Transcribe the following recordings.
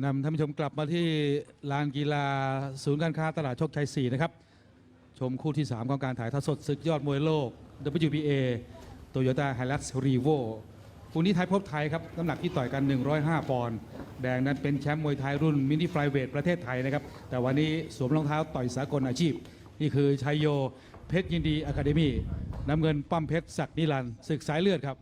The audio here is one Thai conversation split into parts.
นำท่านผู้ชมกลับมาที่ลานกีฬาศูนย์การค้าตลาดโชคชัย 4 นะครับ ชมคู่ที่ 3 ของการถ่ายทอดสดศึกยอดมวยโลก WBA Toyota Hilux Revo คู่นี้ไทยพบไทยครับ น้ำหนักที่ต่อยกัน 105 ปอนด์แดงนั้นเป็นแชมป์มวยไทยรุ่นมินิไฟเวทประเทศไทยนะครับ แต่วันนี้สวมรองเท้าต่อยสากลอาชีพ นี่คือชัยโยเพชรยินดีอะคาเดมี่น้ำเงินปั้มเพชรศักดิ์นิรันศึกสายเลือดครับ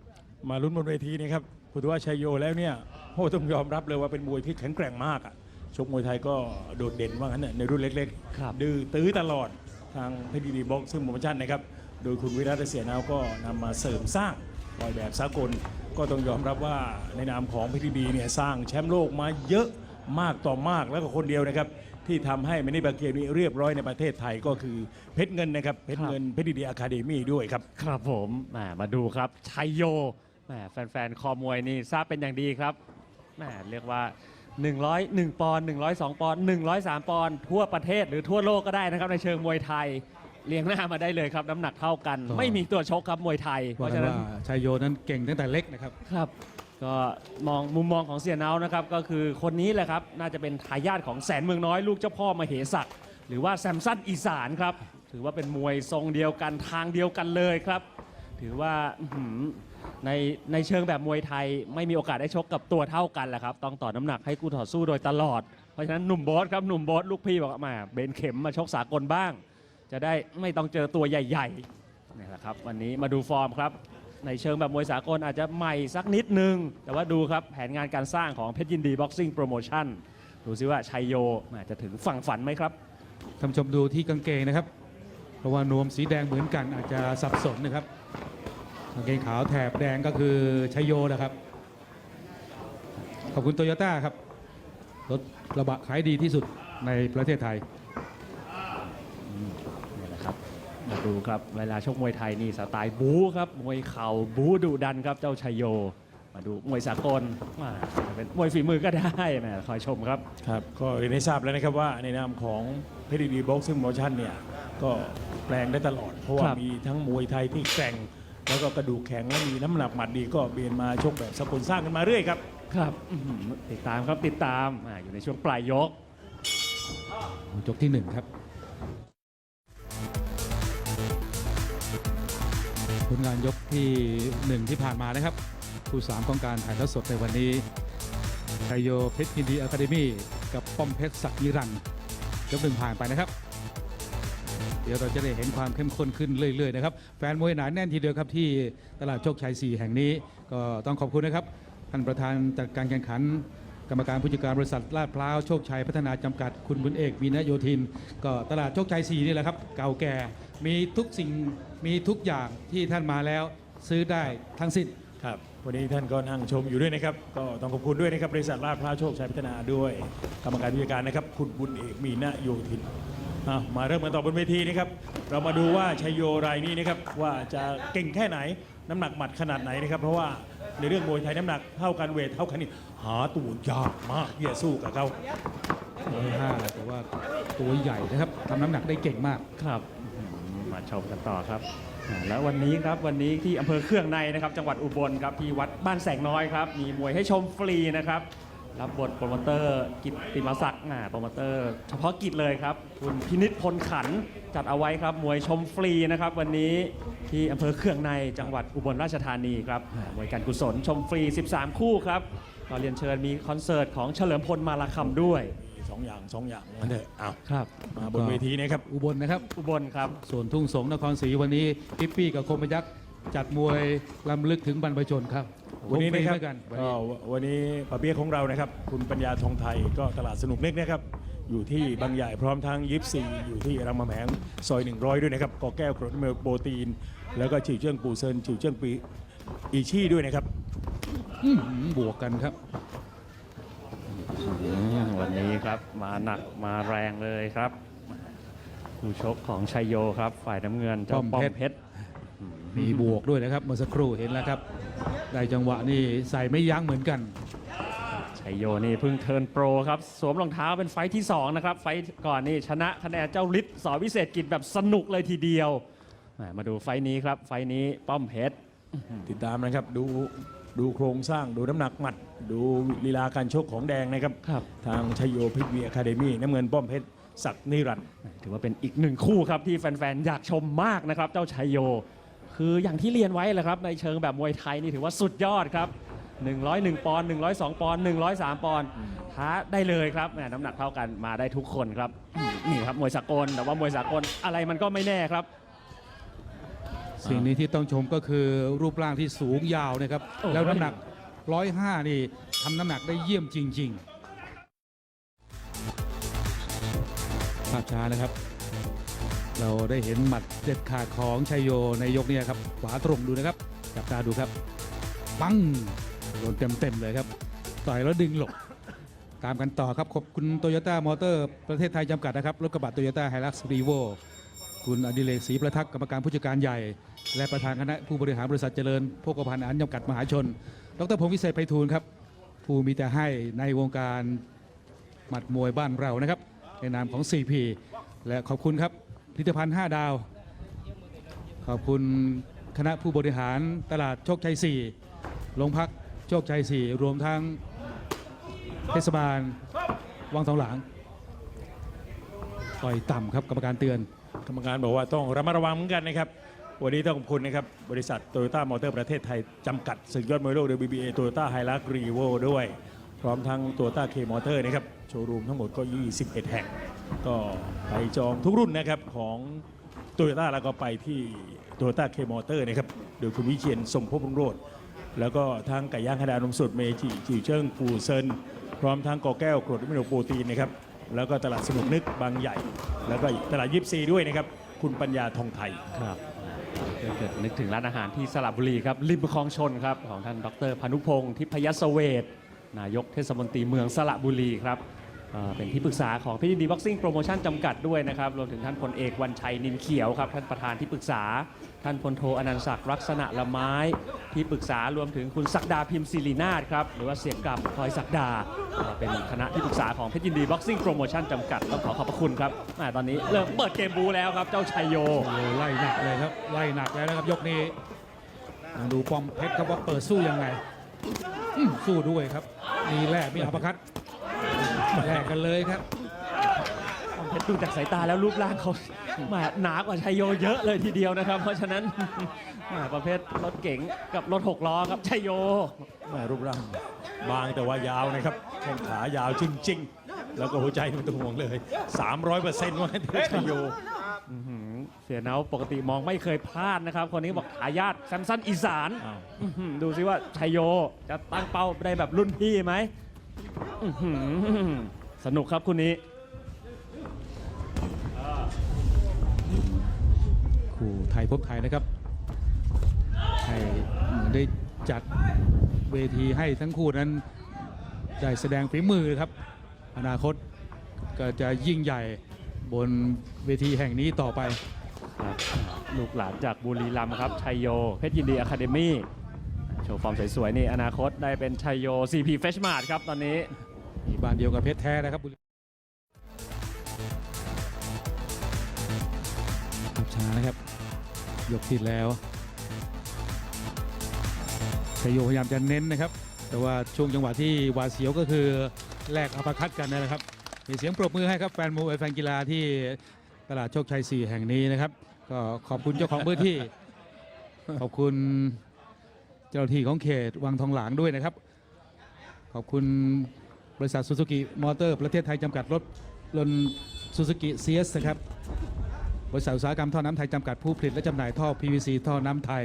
มาลุ้นบนเวทีนะครับพูดว่าชัยโยแล้วเนี่ย โอ้ต้องยอมรับเลยว่าเป็นมวยที่แข็งแกร่งมากอะชกมวยไทยก็โดดเด่นว่างั้นน่ะในรุ่นเล็กครับดื้อตื้อตลอดทางเพชรดีบ็อกซึ่งโปรโมชั่นนะครับโดยคุณวิรัตเสียนาวก็นำมาเสริมสร้างปล่อยแบบสากล ก็ต้องยอมรับว่าในนามของเพชรดีเนี่ยสร้างแชมป์โลกมาเยอะมากต่อมากแล้วก็คนเดียวนะครับที่ทำให้มินิบาเกมนี้เรียบร้อยในประเทศไทยก็คือเพชรเงินนะครับเพชรเงินเพชรดีอะคาเดมี่ด้วยครับ ครับผมแหมมาดูครับชัยโยแหมแฟนๆ คอมวยนี่ทราบเป็นอย่างดีครับ แหมเรียกว่า101ปอนด์102 ปอนด์103 ปอนด์ทั่วประเทศหรือทั่วโลกก็ได้นะครับ ในเชิงมวยไทยเรียงหน้ามาได้เลยครับ น้ำหนักเท่ากันก็ไม่มีตัวชกครับมวยไทย เพว่าราะกัฉะนนั้นว่าชัยโยนั้นเก่งตั้งแต่เล็กนะครับ ครับ ก็มองมุมมองของเสียเนานะครับ ก็คือคนนี้แหละครับ น่าจะเป็นทายาทของแสนเมืองน้อยลูกเจ้าพ่อมเหศักดิ์หรือว่าแซมสันอีสานครับ ถือว่าเป็นมวยทรงเดียวกันทางเดียวกันเลยครับ ถือว่าอื้อหือ ในในเชิงแบบมวยไทยไม่มีโอกาสได้ชกกับตัวเท่ากันแหละครับ ต้องต่อน้ำหนักให้คู่ต่อสู้โดยตลอด เพราะฉะนั้นหนุ่มโบ๊ทครับหนุ่มโบ๊ทลูกพี่บอกว่ามาเบนเข็มมาชกสากลบ้าง จะได้ไม่ต้องเจอตัวใหญ่ๆนี่แหละครับ วันนี้มาดูฟอร์มครับ ในเชิงแบบมวยสากลอาจจะใหม่สักนิดนึง แต่ว่าดูครับแผนงานการสร้างของเพชรยินดีบ็อกซิ่งโปรโมชั่นดูซิว่าชัยโยอาจจะถึงฝั่งฝันไหมครับท่านผู้ชมดูที่กางเกงนะครับ เพราะว่านวมสีแดงเหมือนกันอาจจะสับสนนะครับ กางเกงขาวแถบแดงก็คือชัยโยนะครับ ขอบคุณโตโยต้าครับ รถกระบะขายดีที่สุดในประเทศไทยนี่แหละครับมาดูครับเวลาชกมวยไทยนี่สไตล์บู๊ครับ มวยเข่าบู๊ดุดันครับเจ้าชัยโย มาดูมวยสากลมาเป็นมวยฝีมือก็ได้แหมคอยชมครับ ครับก็เรียนให้ทราบแล้วนะครับว่าในนามของเพชรดีบ็อกซิ่งโมชั่นเนี่ยก็แปลงได้ตลอด เพราะว่าครับ มีทั้งมวยไทยที่แกร่ง แล้วก็กระดูกแข็งและมีน้ำหนักหมัดดีก็เบียนมาชกแบบสกุลสร้างกันมาเรื่อยครับ ครับอื้อหือติดตามครับติดตามอาอยู่ในช่วงปลายยกยกที่หนึ่งครับผลงานยกที่หนึ่งที่ผ่านมานะครับ คู่สามของการถ่ายทอดสดในวันนี้ชัยโยเพชรยินดีอะคาเดมี่กับป้อมเพชรศักดิ์นิรันดร์ยกหนึ่งผ่านไปนะครับ เดี๋ยวเราจะได้เห็นความเข้มข้นขึ้นเรื่อยๆนะครับแฟนมวยหนาแน่นทีเดียวครับที่ตลาดโชคชัย 4 แห่งนี้ ก็ต้องขอบคุณนะครับท่านประธานจัดการแข่งขัน กรรมการผู้จัดการบริษัทลาดพร้าวโชคชัยพัฒนาจำกัดคุณบุญเอกวีนโยธิน ก็ตลาดโชคชัย 4 นี่แหละครับ เก่าแก่มีทุกสิ่งมีทุกอย่างที่ท่านมาแล้วซื้อได้ทั้งสิ้น ครับวันนี้ท่านก็นั่งชมอยู่ด้วยนะครับ ก็ต้องขอบคุณด้วยนะครับบริษัทลาดพร้าวโชคชัยพัฒนาด้วย กรรมการผู้จัดการนะครับ คุณบุญเอกมีนาโยธิน อะมาเริ่มกันต่อบนเวทีนะครับ เรามาดูว่าชัยโยรายนี้นะครับว่าจะเก่งแค่ไหนน้ำหนักหมัดขนาดไหนนะครับเพราะว่าในเรื่องมวยไทยน้ำหนักเท่ากันเวทเท่ากันนี่หาตัวยากมากที่จะสู้กับเขาร้อยห้าแต่ว่าตัวใหญ่นะครับทำน้ำหนักได้เก่งมาก ครับอื้อหือมาชมกันต่อครับอ่าแล้ววันนี้ครับวันนี้ที่อำเภอเครื่องในนะครับ จังหวัดอุบลครับที่วัดบ้านแสงน้อยครับมีมวยให้ชมฟรีนะครับ รับบทโปรโมเตอร์กิตติมศักดิ์อ่าโปรโมเตอร์เฉพาะกิจเลยครับ คุณพินิษพลขันจัดเอาไว้ครับ มวยชมฟรีนะครับ วันนี้ที่อำเภอเครื่องในจังหวัดอุบลราชธานีครับอ่ามวยการกุศลชมฟรี 13 คู่ครับก็เรียนเชิญมีคอนเสิร์ตของเฉลิมพลมาลาคำด้วยมีสองอย่างสองอย่างนั่นเถอะอ้าวครับมาบนเวทีนะครับ อุบลนะครับ อุบลครับ ส่วนทุ่งสงนครศรีวันนี้ปิ๊ปปี้กับคมยักษ์ จัดมวยลำลึกถึงบรรพชนครับวันนี้นะครับวงฟด้วยกันวันก็นี้วันนี้ปะเปียกของเรานะครับ คุณปัญญาทองไทยก็ตลาดสนุกเล็กนะครับ อยู่ที่บางใหญ่พร้อมทั้งยิปซีอยู่ที่รามคำแหงซอย 100 ด้วยนะครับกอแก้วกรดเมลโปรตีน แล้วก็ฉิวเจิ้งปูเซินฉิวเจิ้งปีอีชี่ด้วยนะครับอื้อหือบวกกันครับอืมวันนี้ครับมาหนักมาแรงเลยครับผู้ชกของชัยโยครับ ฝ่ายน้ำเงินเจ้าป้ป้ออมมเพเพชชรร มีบวกด้วยนะครับเมื่อสักครู่เห็นแล้วครับ ได้จังหวะนี่ใส่ไม่ยั้งเหมือนกันชัยโยนี่เพิ่งเทิร์นโปรครับสวมรองเท้าเป็นไฟท์ที่ 2 นะครับ ไฟท์ก่อนนี่ชนะคะแนนเจ้าฤทธิ์สอวิเศษกิจแบบสนุกเลยทีเดียวแหมมาดูไฟท์นี้ครับ ไฟท์นี้ป้อมเพชรติดตามนะครับดูดูโครงสร้างดูน้ำหนักหมัด ดูลีลาการชกของแดงนะครับครับทางชัยโยพิทวีอะคาเดมี่น้ำเงินป้อมเพชรศักดิ์นิรันดร์ถือว่าเป็นอีกหนึ่งคู่ครับที่แฟนๆอยากชมมากนะครับเจ้าชัยโย คืออย่างที่เรียนไว้แหละครับในเชิงแบบมวยไทยนี่ถือว่าสุดยอดครับ 101 ปอนด์102 ปอนด์103 ปอนด์ท้าได้เลยครับแหมน้ำหนักเท่ากันมาได้ทุกคนครับอืมนี่ครับมวยสากลแต่ว่ามวยสากลอะไรมันก็ไม่แน่ครับ สิ่งนี้ที่ต้องชมก็คือรูปร่างที่สูงยาวนะครับ โอ้โห แล้วน้ำหนัก 105 นี่ทำน้ำหนักได้เยี่ยมจริง ๆ ภาพช้านะครับ เราได้เห็นหมัดเด็ดขาดของชัยโยในยกเนี้ครับขวาตรงดูนะครับจับตาดูครับปังโดนเต็มๆเลยครับ ต่อยแล้วดึงหลบตามกันต่อครับขอบคุณโตโยต้ามอเตอร์ประเทศไทยจำกัดนะครับรถกระบะโตโยต้าไฮลักซ์รีโวคุณอดิเรกศรีประทักษ์กรรมการผู้จัดการใหญ่ และประธานคณะผู้บริหารบริษัทเจริญโภคภัณฑ์อันจำกัดมหาชน ดรพงศ์วิเศษไพฑูรย์ครับ ผู้มีแต่ให้ในวงการหมัดมวยบ้านเรานะครับในนามของ CP และขอบคุณครับ ลิตภัณฑ์ 5 ดาว ขอบคุณคณะผู้บริหารตลาดโชคชัย 4 โรงพักโชคชัย 4 รวมทั้งเทศบาลวังทองหลาง ต่อยต่ำครับกรรมการเตือน กรรมการบอกว่าต้องระมัดระวังเหมือนกันนะครับ วันนี้ต้องขอบคุณนะครับ บริษัทโตโยต้ามอเตอร์ประเทศไทย จำกัดศึกยอดมวยโลก WBA โตโยต้าไฮรักรีโวด้วย พร้อมทั้งโตโยต้าเคมอเตอร์นะครับ โชว์รูมทั้งหมดก็ 21 แห่ง ก็ไปจองทุกรุ่นนะครับของโตโยต้าแล้วก็ไปที่โตโยต้าเคมอเตอร์นะครับ โดยคุณวิเชียนสมภพรุ่งโรจน์แล้วก็ทางไก่ย่างขนาดนมสดเมจิจิวเจิ้งปูเซิน พร้อมทั้งกอแก้วกรดวิตามินโปรตีนนะครับ แล้วก็ตลาดสนุกนึกบางใหญ่ แล้วก็ตลาดยิปซีด้วยนะครับ คุณปัญญาทองไทย ครับเกิดนึกถึงร้านอาหารที่สระบุรีครับริมคลองชนครับของท่านดรพานุพงศ์ทิพยสเวทนายกเทศมนตรีเมืองสระบุรีครับ เป็นที่ปรึกษาของพิธีดีบ็อกซิ่งโปรโมชั่นจำกัดด้วยนะครับรวมถึงท่านพลเอกวันชัยนินเขียวครับท่านประธานที่ปรึกษา ท่านพลโทอนันต์ศักดิ์ลักษณะละไม้ ที่ปรึกษารวมถึงคุณศักดาพิมพ์ศิรินาถครับหรือว่าเสียงกับพลอยศักดาเป็นคณะที่ปรึกษาของเพชรยินดีบ็อกซิ่งโปรโมชั่นจำกัดต้องขอขอบพระคุณครับม่ตอนนี้เริ่มเปิดเกมบูแล้วครับเจ้าชัยโยไล่หนักเลยครับไล่หนักแล้วนะครับยกนี้ดูปอมเพชรครับว่าเปิดสู้ยังไงสู้ด้วยครับมีแรกมีอัปคัต แลกกันเลยครับเพชรดูจากสายตาแล้วรูปร่างเขาแหมาหนากว่าชัยโยเยอะเลยทีเดียวนะครับ เพราะฉะนั้นแหมาประเภทรถเก๋งกับรถหกล้อครับชัยโยแม่รูปร่างบางแต่ว่ายาวนะครับแข้งขายาวจริง ๆ แล้วก็หัวใจมันต้องห่วงเลย 300เปอร์เซ็นต์ว่างั้นเถอะชัยโยอื้อหือเสียเนาปกติมองไม่เคยพลาดนะครับ คนนี้บอกทายาทแซมสันอีสานอ้าวอื้อหือดูซิว่าชัยโยจะตั้งเป้าได้แบบรุ่นพี่ไหม อื้อหือสนุกครับคุณนี้ คู่ไทยพบไทยนะครับให้เหมือนได้จัดเวทีให้ทั้งคู่นั้น ได้แสดงฝีมือครับ อนาคตก็จะยิ่งใหญ่บนเวทีแห่งนี้ต่อไปครับลูกหลานจากบุรีรัมย์ครับชัยโย เพชรยินดีอะคาเดมี่ โชว์ฟอร์มสวยๆนี่อนาคตได้เป็นชัยโย CP f r e s h m a r t ครับตอนนี้ มีบ้านเดียวกับเพชรแท้นะครับบุรีขับช้านะครับ ยกติดแล้วชัยโยพยายามจะเน้นนะครับ แต่ว่าช่วงจังหวะที่หวาดเสียวก็คือแลกอัปคัดกันนะครับ มีเสียงปรบมือให้ครับแฟนมวยแฟนกีฬาที่ตลาดโชคชัย 4 แห่งนี้นะครับ ก็ขอบคุณเจ้าของพื้นที่ ขอบคุณ เจ้าหน้าที่ของเขตวังทองหลางด้วยนะครับ ขอบคุณบริษัทซูซูกิมอเตอร์ ประเทศไทยจำกัดรถยนต์ซูซูกิเซียสนะครับบริษัทอุตสาหกรรมท่อน้ำไทยจำกัดผู้ผลิตและจำหน่ายท่อ PVC ท่อน้ำไทย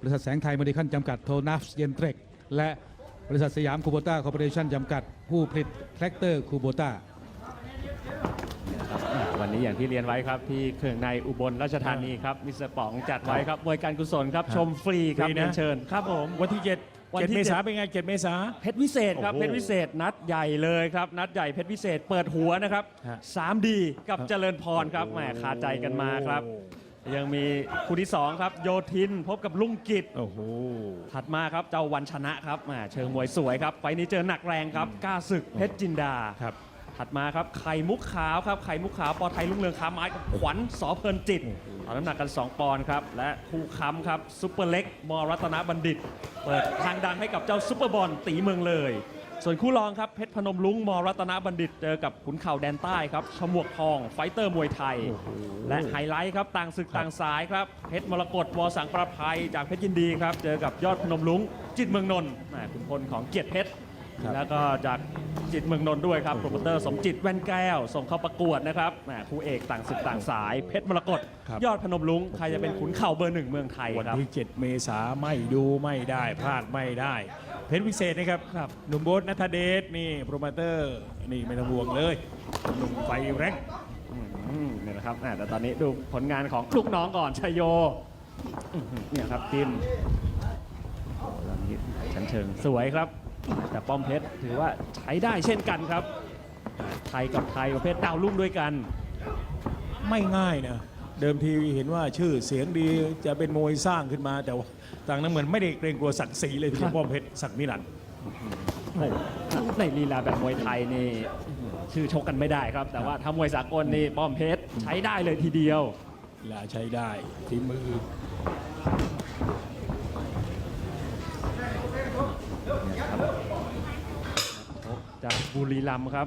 บริษัทแสงไทยมดิคันจำกัดโทนัฟเยนเทรกและบริษัทสยามคูโบต้าคอร์ปอเรชั่นจำกัดผู้ผลิตแทรกเตอร์คูโบต้า วันนี้อย่างที่เรียนไว้ครับที่เครื่องในอุบลราชธานีครับมิสเตอร์ป๋องจัดไว้ครับมวยการกุศลครับชมฟรีครับฟรีนะ เรียนเชิญครับผม วันที่7วันที่7เมษาเจ็ดเป็นไง7เมษา เพชรวิเศษครับโอ้โหเพชรวิเศษนัดใหญ่เลยครับนัดใหญ่เพชรวิเศษเปิดหัวนะครับ ฮะ3ดีกับเจริญพรครับแหมคาใจกันมาครับ ยังมีคู่ที่2ครับโยทินพบกับลุงกิจ โอ้โห ถัดมาครับเจ้าวันชนะครับแหมเชิงมวยสวยครับไฟล์นี้เจอหนักแรงครับกล้าศึกเพชรจินดา ครับ ถัดมาครับไข่มุกขาวครับไข่มุกขาวปอไทยลุงเรืองค้าไม้กับขวัญสอเพลินจิตเอาน้ำหนักกัน 2 ปอนด์ครับ และคู่ค้ำครับซุปเปอร์เล็กมรัตนบัณฑิต เปิดทางดังให้กับเจ้าซุปเปอร์บอลตีเมืองเลย ส่วนคู่รองครับเพชรพนมลุงมรัตนบัณฑิตเจอกับขุนเข่าแดนใต้ครับฉมวกทองไฟเตอร์มวยไทย และไฮไลท์ครับต่างศึกต่างสายครับเพชรมรกตวสังประภัยจากเพชรยินดีครับเจอกับยอดพนมลุงจิตเมืองนนท์แหม่ขุนพลของเกียรติเพชรครับแล้วก็จาก จิตเมืองนนท์ด้วยครับโปรโมเตอร์สมจิตแว่นแก้ว ส่งเข้าประกวดนะครับแหมคู่เอกต่างศึกต่างสาย เพชรมรกตครับ ยอดพนมลุงใครจะเป็นขุนเข่าเบอร์หนึ่งเมืองไทยวันครับ ที่ 7 เมษาไม่ดูไม่ได้พลาดไม่ได้ เพชรวิเศษนะครับครับหนุ่มโบ๊ทนัทเดชนี่โปรโมเตอร์นี่ไม่ต้องห่วงเลยหนุ่มไฟแรงอืมเนี่ยนะครับอะแต่ตอนนี้ดูผลงานของลูกน้องก่อนชัยโยอื้อหือเนี่ยครับทีมโอ้ตอนนี้ชั้นเชิงสวยครับ แต่ป้อมเพชรถือว่าใช้ได้เช่นกันครับอะไทยกับไทยประเภทดาวรุ่งด้วยกัน ไม่ง่ายนะเดิมทีเห็นว่าชื่อเสียงดีจะเป็นมวยสร้างขึ้นมา แต่ว่าต่างนั้นเหมือนไม่ได้เกรงกลัวศักดิ์ศรีเลยทีเดียวป้อมเพชรศักดิ์นิรันดร์ในในลีลาแบบมวยไทยนี่ชื่อชกกันไม่ได้ครับ แต่ว่าถ้ามวยสากลนี่ป้อมเพชรใช้ได้เลยทีเดียวกีฬาใช้ได้ทีมือ จากบุรีรัมย์ครับ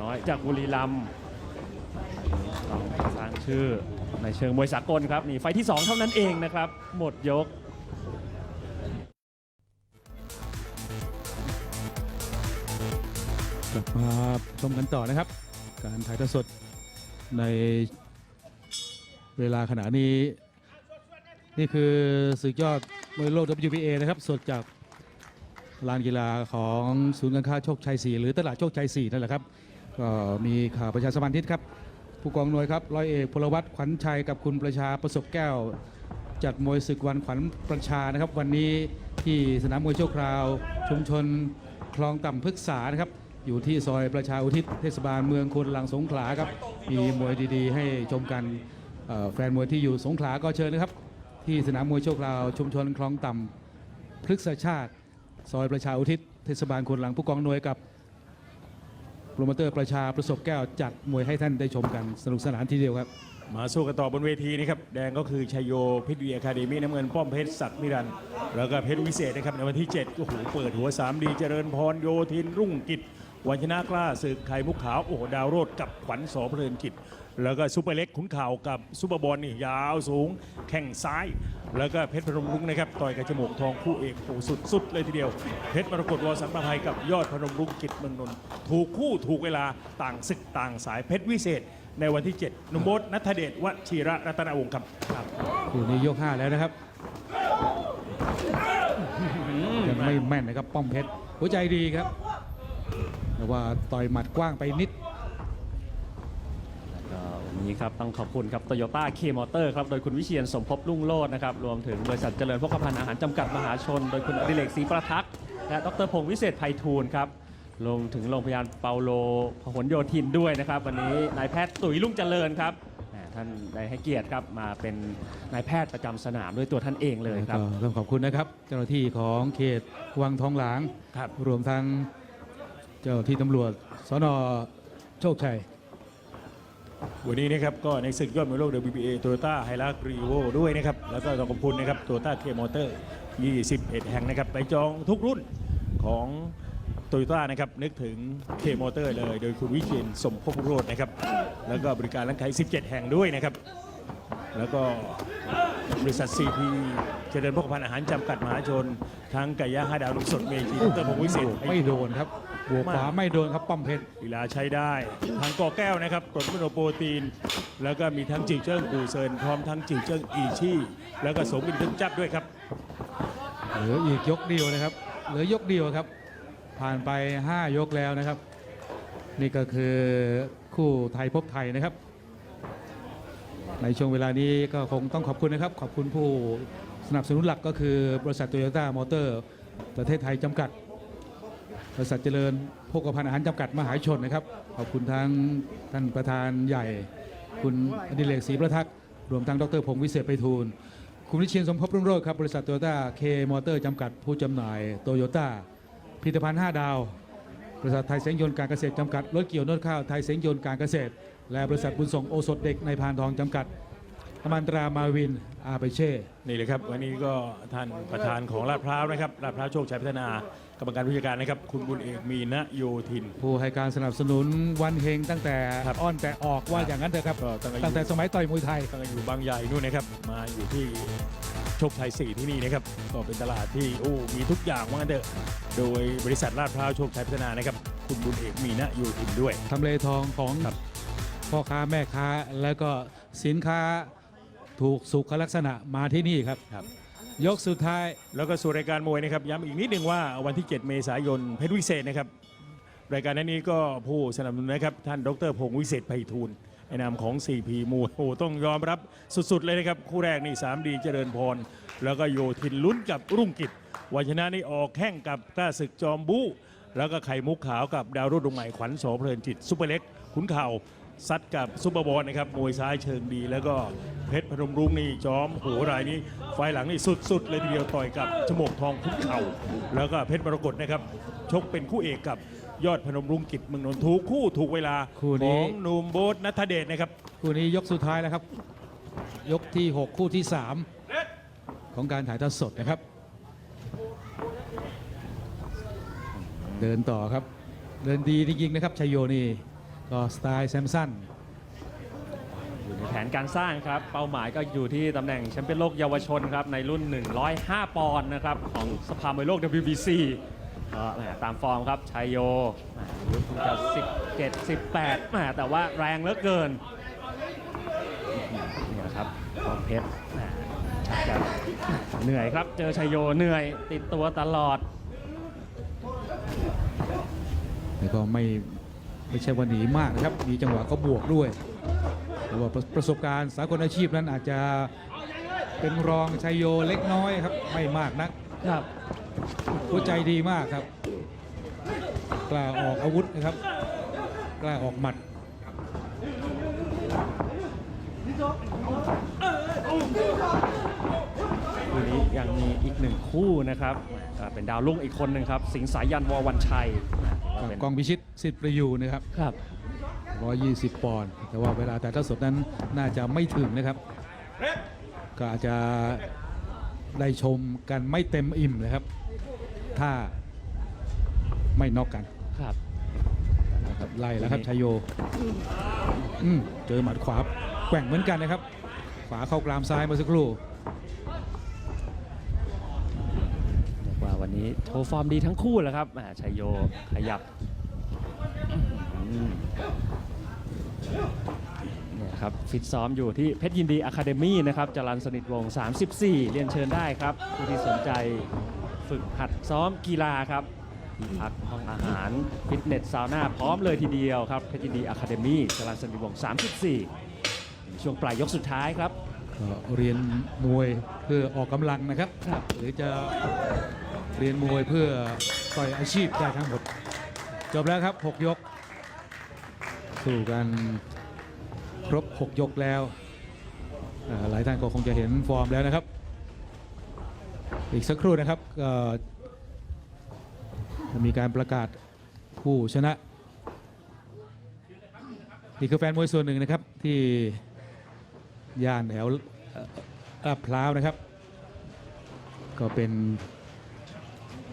น้อยจากบุรีรัมย์สร้างชื่อในเชิงมวยสากลครับนี่ไฟที่ 2 เท่านั้นเองนะครับ หมดยกกลับมาชมกันต่อนะครับ การถ่ายทอดสดในเวลาขณะนี้ นี่คือศึกยอดมวยโลก WBA นะครับ สดจาก ลานกีฬาของศูนย์การค้าโชคชัย 4 หรือตลาดโชคชัย 4 นั่นแหละครับ ก็มีข่าวประชาสัมพันธ์นิดครับ ผู้กองหน่วยครับร้อยเอกพลวัตขวัญชัยกับคุณประชาประสบแก้ว จัดมวยศึกวันขวัญประชานะครับ วันนี้ที่สนามมวยชั่วคราว ชุมชนคลองต่ำพฤกษานะครับอยู่ที่ซอยประชาอุทิศเทศบาลเมืองคนลังสงขลาครับมีมวยดีๆ ให้ชมกันแฟนมวยที่อยู่สงขลาก็เชิญนะครับ ที่สนามมวยโชคราวชุมชนคลองต่ำพฤกษชาติ ซอยประชาอุทิศเทศบาลคนหลังผู้กองหน่วยกับโปรโมเตอร์ประชาประสบแก้วจัดมวยให้ท่านได้ชมกันสนุกสนานทีเดียวครับ มาสู้กันต่อบนเวทีนะครับ แดงก็คือชัยโยเพชรวีอะคาเดมี่น้ำเงินป้อมเพชรศักดิ์มิรันดร์แล้วก็เพชรวิเศษนะครับในวันที่7โอ้โหเปิดหัว3ดีเจริญพรโยธินรุ่งกิจ วันชนะกล้าศึกไข่มุกขาว โอ้โหดาวโรดกับขวัญสอเพลินกิจ แล้วก็ซุปเปอร์เล็กขุนข่าวกับซุปเปอร์บอลนี่ยาวสูง แข่งซ้าย แล้วก็เพชรพนมรุ้งนะครับต่อยกับจมูกทองคู่เอกโอ้โหสุดๆเลยทีเดียว เพชรมรกตวอสังประภัยกับยอดพนมรุ้งกิจเมืองนนท์ถูกคู่ถูกเวลาต่างศึกต่างสายเพชรวิเศษ ในวันที่ 7 นุ่มโบทนัทเดชวชิระรัตนวงศ์ครับคู่นี้ยก5แล้วนะครับยังไม่แม่นนะครับป้อมเพชรหัวใจดีครับ แต่ว่าต่อยหมัดกว้างไปนิดก็วันนี้ครับต้องขอบคุณครับโตโยต้าเคมอเตอร์ครับ โดยคุณวิเชียนสมภพรุ่งโลดนะครับ รวมถึงบริษัทเจริญพกพันธ์อาหารจำกัดมหาชน โดยคุณอดิเรกศรีประทักษ์และดรพงศ์วิเศษไพฑูรย์ครับลงถึงโรงพยาบาลเปาโลพหลโยธินด้วยนะครับ วันนี้นายแพทย์ตุ๋ยลุ่งเจริญครับแหมท่านได้ให้เกียรติครับมาเป็นนายแพทย์ประจำสนามด้วยตัวท่านเองเลยครับก็ต้องขอบคุณนะครับ เจ้าหน้าที่ของเขตวังทองหลางครับรวมทั้ง เจ้าหน้าที่ตำรวจสนโชคชัย วันนี้นะครับก็ในศึกยอดมวยโลก WBA Toyota h i l u x r e v o ด้วยนะครับ แล้วก็ต้องขอบคุณนะครับ Toyota K Motor 21 แห่งนะครับ ไปจองทุกรุ่นของ Toyota นะครับนึกถึง K Motor เลย โดยคุณวิเชียนสมภพโรจน์นะครับ แล้วก็บริการร้านขาย17 แห่งด้วยนะครับ แล้วก็บริษัท CP เจริญพกพันธ์อาหารจำกัดมหาชน ทั้งไก่ย่างห้าดาวลุกสดเมจีดรพงศ์วิเศษไม่โดนครับ บวกขวาไม่โดนครับป้อมเพชรกีฬาใช้ได้ ทางกอแก้วนะครับกรดมิโนโปรตีน แล้วก็มีทั้งจิงเจิ้งกูเซินพร้อมทั้งจิงเจิ้งอีชี่ แล้วก็สมบินทึงจับด้วยครับ เหลืออีกยกเดียวนะครับ เหลือยกเดียวครับ ผ่านไป 5 ยกแล้วนะครับ นี่ก็คือคู่ไทยพบไทยนะครับ ในช่วงเวลานี้ก็คงต้องขอบคุณนะครับ ขอบคุณผู้สนับสนุนหลักก็คือบริษัทโตโยต้ามอเตอร์ ประเทศไทยจำกัดบ ริษัทเจริญโภคภัณฑ์อาหารจำกัดมหาชนนะครับ ขอบคุณทั้งท่านประธานใหญ่ คุณอดิเรกศรีประทักษ์รวมทั้งดรพงศ์วิเศษไปทูลคุณวิเชียนสมภพรุ่งโรจน์ครับบริษัทโตโยต้าเคมอเตอร์จำกัดผู้จำหน่ายโตโยต้าผลิตภัณฑ์ 5 ดาว บริษัทไทยเสียงยนต์การเกษตรจำกัดรถเกี่ยวนวดข้าวไทยเสียงยนต์การเกษตร และบริษัทบุญส่งโอสถเด็กในพานทองจำกัดอมันตรามาวินอาเปเช่นี่เลยครับวันนี้ก็ท่านประธานของลาดพร้าวนะครับลาดพร้าวโชคชัยพัฒนา กรรมการผู้จัดการนะครับ คุณบุญเอกมีณโยธิน ผู้ให้การสนับสนุนวันเฮงตั้งแต่ครับอ้อนแต่ออกว่าครับอย่างนั้นเถอะครับ ก็ตั้งแต่ตั้งแต่สมัยต่อยมวยไทย ตั้งแต่อยู่บางใหญ่นู่นนะครับ มาอยู่ที่โชคชัย4ที่นี่นะครับ ก็เป็นตลาดที่โอ้มีทุกอย่างว่างั้นเถอะโดยบริษัทลาดพร้าวโชคชัยพัฒนานะครับ คุณบุญเอกมีณโยธินด้วย ทำเลทองของครับ พ่อค้าแม่ค้าแล้วก็สินค้าถูกสุขลักษณะมาที่นี่ครับ ครับ ยกสุดท้าย แล้วก็สู่รายการมวยนะครับย้ำอีกนิดหนึ่งว่าวันที่ 7 เมษายนเพชรวิเศษนะครับ รายการนี้ก็ผู้สนับสนุนนะครับ ท่านดรพงศ์วิเศษไพฑูรย์ในนามของ 4P มวยโอ้ต้องยอมรับสุดๆเลยนะครับ คู่แรกนี่3ดีเจริญพร แล้วก็โยธินลุ้นกับรุ่งกิจวันชนะนี่ออกแข่งกับกล้าศึกจอมบูแล้วก็ไข่มุกขาวกับดาวรุ่งดวงใหม่ขวัญโสเพลินจิตซุปเปอร์เล็กขุนเข่า ซัดกับซุปเปอร์บอลนะครับมวยซ้ายเชิงดี แล้วก็เพชรพนมรุ้งนี่จอมโหรายนี้ไฟหลังนี่สุดๆ เลยทีเดียวต่อยกับจมกทองขุนเข่า แล้วก็เพชรมรกตนะครับชกเป็นคู่เอกกับยอดพนมรุ้งกิจเมืองนนท์ถูกคู่ถูกเวลาคู่นี้ของหนุ่มโบ๊ทนัทเดชนะครับคู่นี้ยกสุดท้ายแล้วครับ ยกที่ 6 คู่ที่ 3 ของการถ่ายทอดสดนะครับ เดินต่อครับ เดินดีจริงๆนะครับชัยโยนี่ ก็สไตล์แซมสันอยู่ในแผนการสร้างครับ เป้าหมายก็อยู่ที่ตำแหน่งแชมเปี้ยนโลกเยาวชนครับ ในรุ่น 105 ปอนด์นะครับ ของสภามวยโลก WBC ก็แหมตามฟอร์มครับชัยโยแหมอายุเพิ่งจะ17 18แหมแต่ว่าแรงเหลือเกินนี่นะครับฟอร์มเพชรแหมชักจะเหนื่อยครับ เจอชัยโยเหนื่อยติดตัวตลอด แล้วก็ไม่ ไม่ใช่ว่าหนีมากนะครับ มีจังหวะก็บวกด้วย แต่ว่าประประสบการณ์สากลอาชีพนั้นอาจจะเป็นรองชัยโยเล็กน้อยครับ ไม่มากนักครับหัวใจดีมากครับ กล้าออกอาวุธนะครับ กล้าออกหมัดคู่นี้ยังมีอีกหนึ่งคู่นะครับเป็นดาวรุ่งอีกคนหนึ่งครับ สิงสายันววันชัย ก็เป็นกองพิชิตสิทธิ์ประยูนนะครับครับ120 ปอนด์แต่ว่าเวลาแต่ถ้าสดนั้นน่าจะไม่ถึงนะครับ ก็อาจจะได้ชมกันไม่เต็มอิ่มนะครับ ถ้าไม่น็อกกันครับนะครับไล่แล้วครับชายโยอืมเจอหมัดขวาแกว่งเหมือนกันนะครับ ขวาเข้ากรามซ้ายเมื่อสักครู่ เรียก วันนี้โชว์ฟอร์มดีทั้งคู่แหละครับแหมชัยโยขยับเนี่ยครับฟิตซ้อมอยู่ที่เพชรยินดีอะคาเดมี่นะครับจรันสนิทวง 34 เรียนเชิญได้ครับ ผู้ที่สนใจฝึกหัดซ้อมกีฬาครับพักห้องอาหารฟิตเนสซาวน่าพร้อมเลยทีเดียวครับเพชรยินดีอะคาเดมี่จรันสนิทวง 34 ช่วงปลายยกสุดท้ายครับเรียนมวยเพื่อออกกำลังนะครับครับหรือจะ เรียนมวยเพื่อต่อยอาชีพได้ทั้งหมด จบแล้วครับ 6 ยก สู้กันครบ 6 ยกแล้ว หลายท่านก็คงจะเห็นฟอร์มแล้วนะครับ อีกสักครู่นะครับจะมีการประกาศผู้ชนะ นี่คือแฟนมวยส่วนหนึ่งนะครับที่ย่านแถวอ่อลาดพร้าวนะครับ ก็เป็น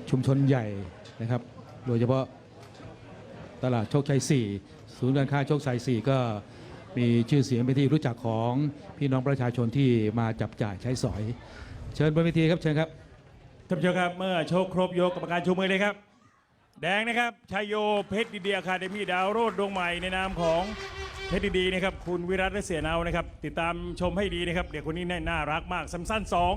ชุมชนใหญ่นะครับ โดยเฉพาะตลาดโชคชัย 4 ศูนย์การค้าโชคชัย 4 ก็มีชื่อเสียงเป็นที่รู้จักของพี่น้องประชาชนที่มาจับจ่ายใช้สอย เชิญบนเวทีครับเชิญครับท่านผู้ชมครับเมื่อโชคครบยกกรรมการชูมือเลยครับ แดงนะครับชัยโยเพชรดีเดียคาเดมี่ดาวโรดดวงใหม่ในนามของเพชรดีๆนะครับคุณวิรัตและเสียนาวนะครับ ติดตามชมให้ดีนะครับ เด็กคนนี้น่ารักมากซัมซันสอง